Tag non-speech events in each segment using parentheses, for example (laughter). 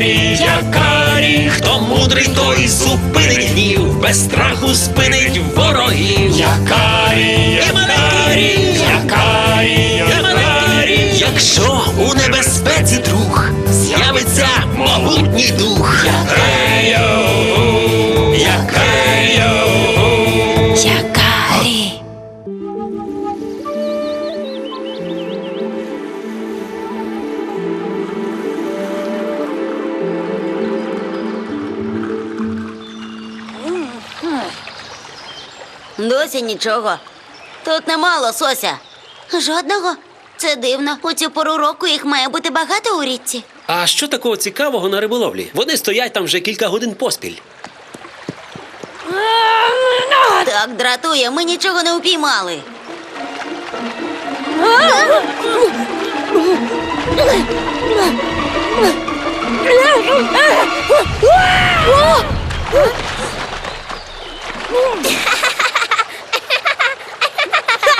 Якарі, карі, хто мудрий, той зупинить гнів, без страху спинить ворогів. Якарі, карі, якарі, карі, якщо у небезпеці друг з'явиться могутній дух. Якарі, нічого. Тут нема лосося. Жодного. Це дивно. У цю пору року їх має бути багато у річці. А що такого цікавого на риболовлі? Вони стоять там вже кілька годин поспіль. Так дратує, ми нічого не упіймали.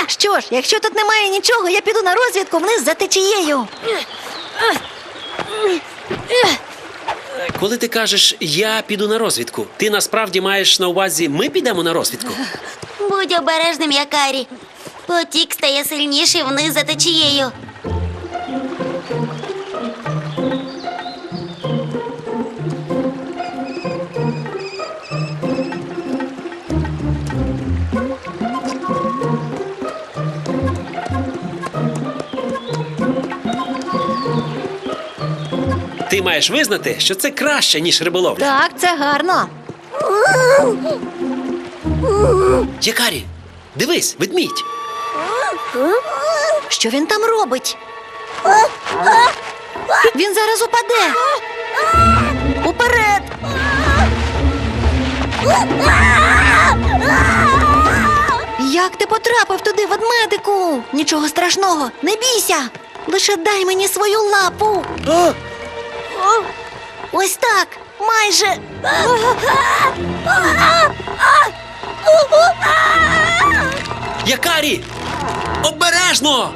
Що ж, якщо тут немає нічого, я піду на розвідку вниз за течією. Коли ти кажеш я піду на розвідку, ти насправді маєш на увазі ми підемо на розвідку? Будь обережним, Якарі. Потік стає сильніший вниз за течією. Ти маєш визнати, що це краще, ніж риболовля. Так, це гарно. Якарі, дивись, ведмідь. Що він там робить? Він зараз упаде. Уперед! Як ти потрапив туди, ведмедику? Нічого страшного, не бійся. Лише дай мені свою лапу. Ось так, майже. Якарі! Обережно!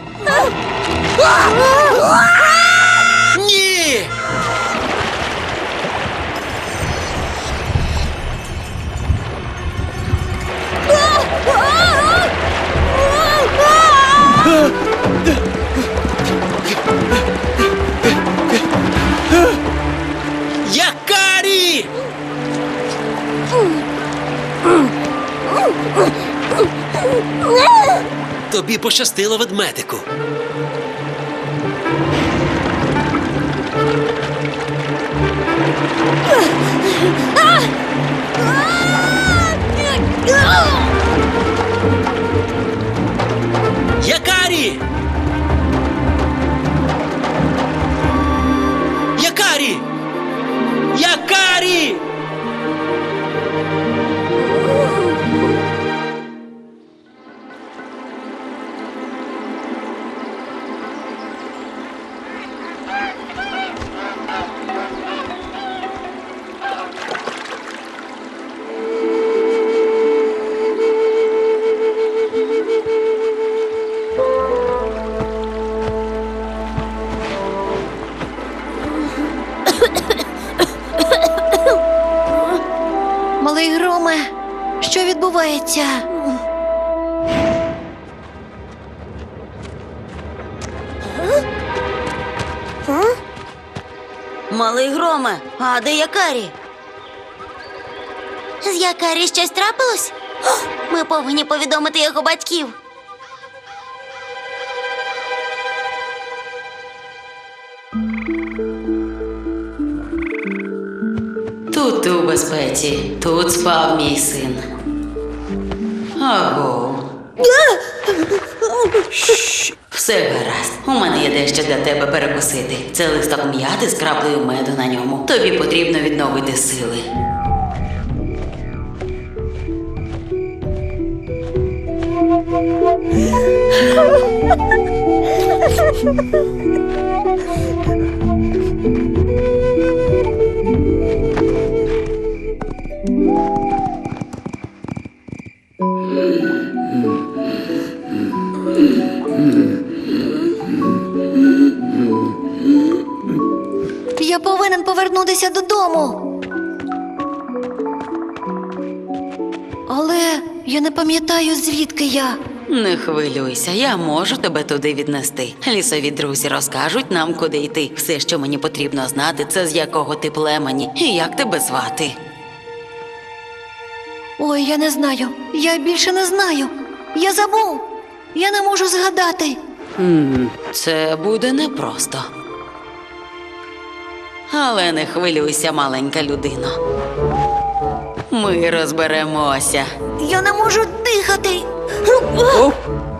Тобі пощастило ведмедику. Малий громе, що відбувається? Малий громе, а де Якарі? З Якарі щось трапилось? Ми повинні повідомити його батьків. Тут ти у безпеці, тут спав мій син. Аго. Все гаразд. У мене є дещо для тебе перекусити. Це листок м'яти з краплею меду на ньому. Тобі потрібно відновити сили. (laughs) Я повинен повернутися додому. Але я не пам'ятаю, звідки я. Не хвилюйся, я можу тебе туди віднести. Лісові друзі розкажуть нам, куди йти. Все, що мені потрібно знати, це з якого ти племені і як тебе звати. Ой, я не знаю. Я більше не знаю. Я забув. Я не можу згадати. М, Це буде непросто. Але не хвилюйся, маленька людина. Ми розберемося. Я не можу дихати.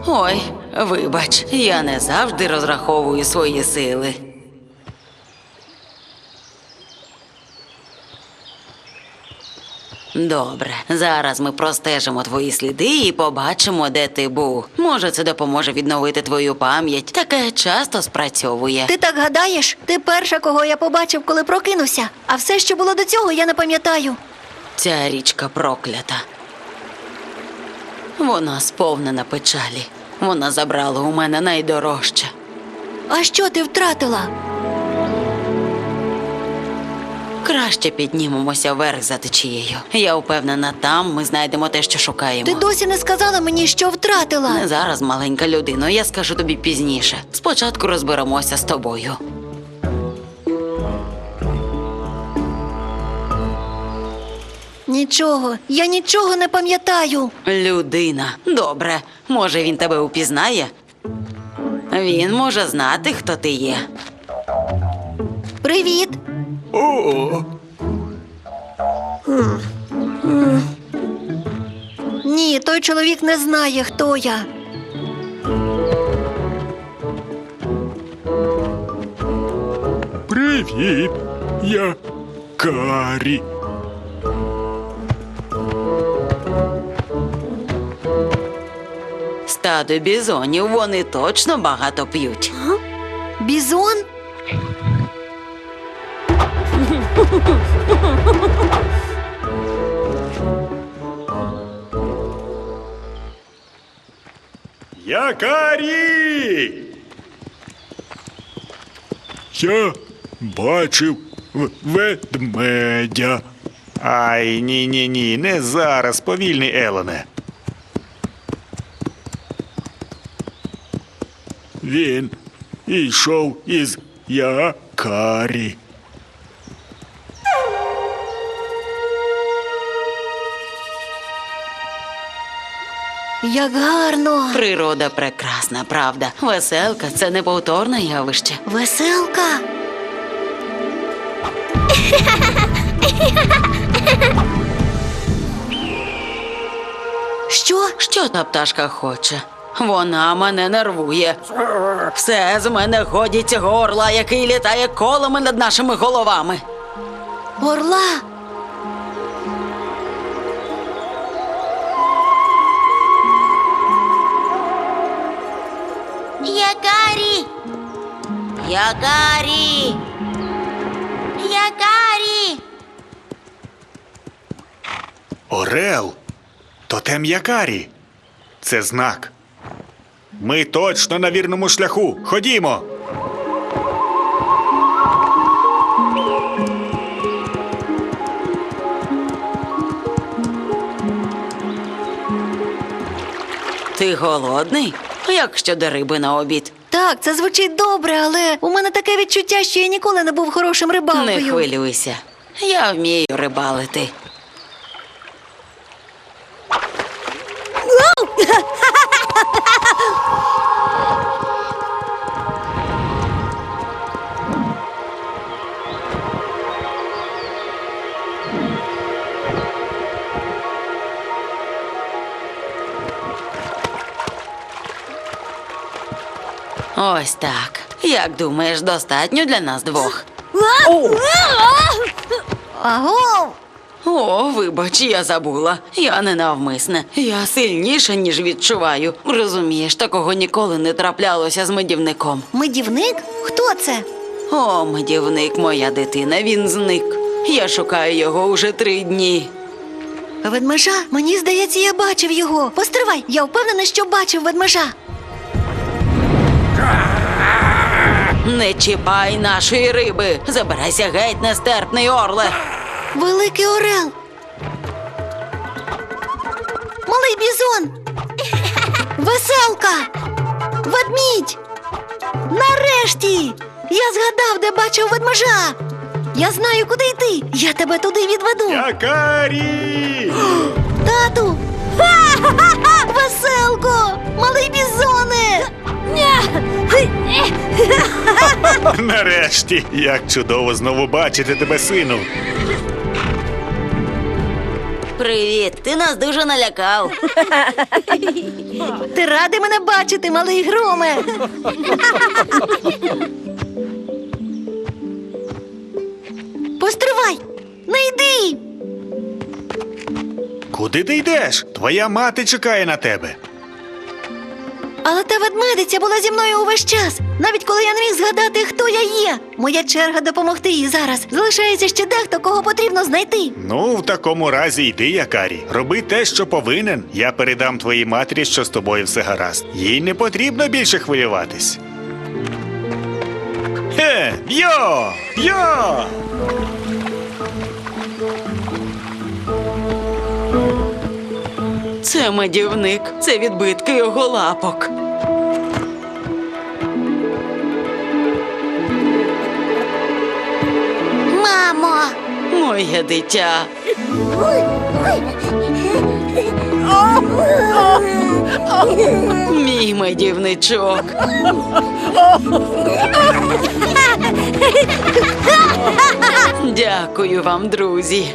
Ой, вибач, я не завжди розраховую свої сили. Добре, зараз ми простежимо твої сліди і побачимо, де ти був. Може, це допоможе відновити твою пам'ять. Таке часто спрацьовує. Ти так гадаєш? Ти перша, кого я побачив, коли прокинувся. А все, що було до цього, я не пам'ятаю. Ця річка проклята. Вона сповнена печалі. Вона забрала у мене найдорожче. А що ти втратила? Краще піднімемося вверх за течією. Я впевнена, там ми знайдемо те, що шукаємо. Ти досі не сказала мені, що втратила. Не зараз, маленька людино, я скажу тобі пізніше. Спочатку розберемося з тобою. Нічого, я нічого не пам'ятаю. Людина. Добре, може він тебе упізнає? Він може знати, хто ти є. Привіт. Ні, той чоловік не знає, хто я. Привіт, я Карі. Стадо бізонів, вони точно багато п'ють. Бізон? Я Карі. Я бачив в- ведмедя. Ай, ні, ні, ні, не зараз, повільний Елене. Він йшов із Якарі. Як гарно. Природа прекрасна, правда. Веселка це неповторне явище. Веселка. (laughs) Що? Що та пташка хоче? Вона мене нервує. Все з мене ходить цього орла, який літає колами над нашими головами. Орла? Якарі! Якарі! Орел. Тотем Якарі. Це знак. Ми точно на вірному шляху. Ходімо. Ти голодний? Як щодо риби на обід? Так, це звучить добре, але у мене таке відчуття, що я ніколи не був хорошим рибалкою. Не хвилюйся. Я вмію рибалити. Ось так. Як думаєш, достатньо для нас двох? Аго! О, вибач, я забула. Я ненавмисне. Я сильніша, ніж відчуваю. Розумієш, такого ніколи не траплялося з медівником. Медівник? Хто це? О, медівник, моя дитина, він зник. Я шукаю його уже три дні. Ведмежа? Мені здається, я бачив його. Постривай, я впевнена, що бачив ведмежа. Не чіпай нашої риби. Забирайся геть, нестерпний орле. Великий орел. Малий бізон. Веселка. Ведмідь. Нарешті. Я згадав, де бачив ведмежа. Я знаю, куди йти. Я тебе туди відведу. Якарі! (gasps) Тату. (laughs) Веселко. Малий бізоне. (laughs) Нарешті, як чудово знову бачити тебе, сину. Привіт, ти нас дуже налякав. Ти радий мене бачити, малий громе. (laughs) Куди ти йдеш? Твоя мати чекає на тебе. Але та ведмедиця була зі мною увесь час, навіть коли я не міг згадати, хто я є. Моя черга допомогти їй зараз. Залишається ще дехто, кого потрібно знайти. Ну, в такому разі йди, Якарі. Роби те, що повинен. Я передам твоїй матері, що з тобою все гаразд. Їй не потрібно більше хвилюватись. Хе, йо! Йо! Це медівник, це відбитки його лапок. Мамо! Моє дитя. Мій медівничок. Дякую вам, друзі.